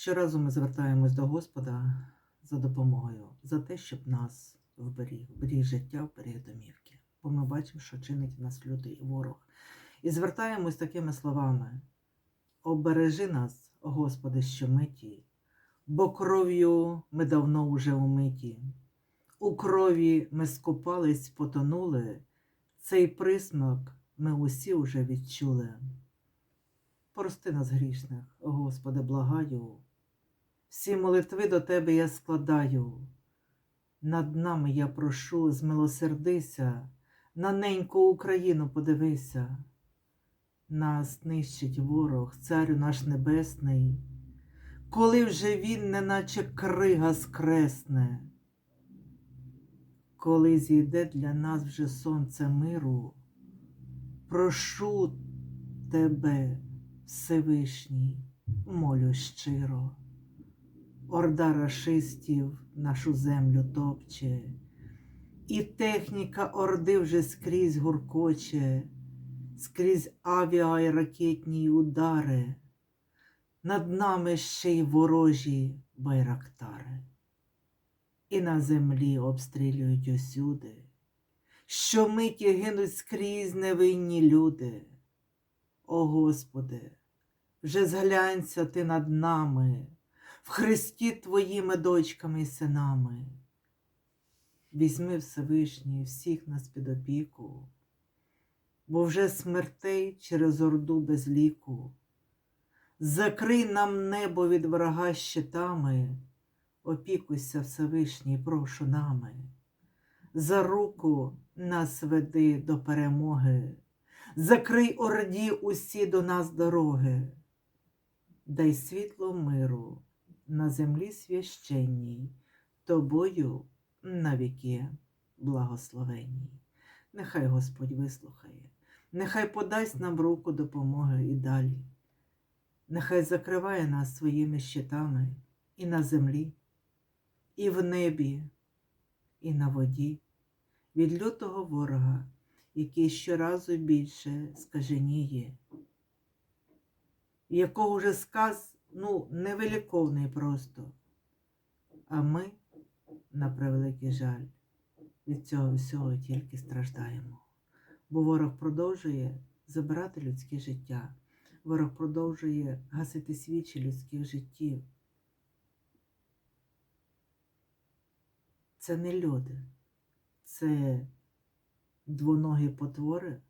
Щоразу ми звертаємось до Господа за допомогою, за те, щоб нас вберіг, вберіг життя, вберіг домівки. Бо ми бачимо, що чинить нас лютий ворог. І звертаємось такими словами: обережи нас, Господи, щомиті, бо кров'ю ми давно уже умиті. У крові ми скупались, потонули, цей присмак ми усі уже відчули. Прости нас грішних, Господи, благаю. Всі молитви до Тебе я складаю. Над нами я прошу, змилосердися, на неньку Україну подивися. Нас нищить ворог, царю наш небесний, коли вже він, неначе крига скресне, коли зійде для нас вже сонце миру, прошу тебе, Всевишній, молю щиро. Орда рашистів нашу землю топче, і техніка орди вже скрізь гуркоче, скрізь авіа й ракетні удари, над нами ще й ворожі байрактари, і на землі обстрілюють усюди, що миті гинуть скрізь невинні люди. О Господи, вже зглянься ти над нами в Христі Твоїми дочками і синами. Візьми Всевишній всіх нас під опіку, бо вже смертей через орду без ліку. Закрий нам небо від врага щитами, опікуйся Всевишній, прошу нами. За руку нас веди до перемоги, закрий орді усі до нас дороги, дай світло миру на землі священній, тобою навіки благословенній. Нехай Господь вислухає, нехай подасть нам руку допомоги і далі. Нехай закриває нас своїми щитами і на землі, і в небі, і на воді від лютого ворога, який щоразу більше скаженіє, якого вже сказ ну, невиліковний просто. А ми, на превеликий жаль, від цього всього тільки страждаємо. Бо ворог продовжує забирати людське життя, ворог продовжує гасити свічі людських життів. Це не люди, це двоногі потвори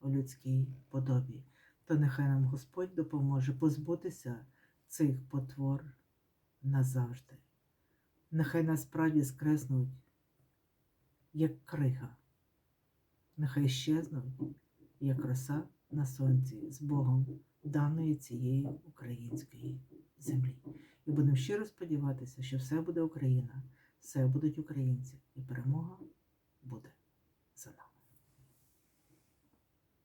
у людській подобі. То нехай нам Господь допоможе позбутися цих потвор назавжди. Нехай насправді скреснуть, як крига, нехай щезнуть, як роса на сонці з Богом даної цієї української землі. І будемо щиро сподіватися, що все буде Україна, все будуть українці, і перемога буде.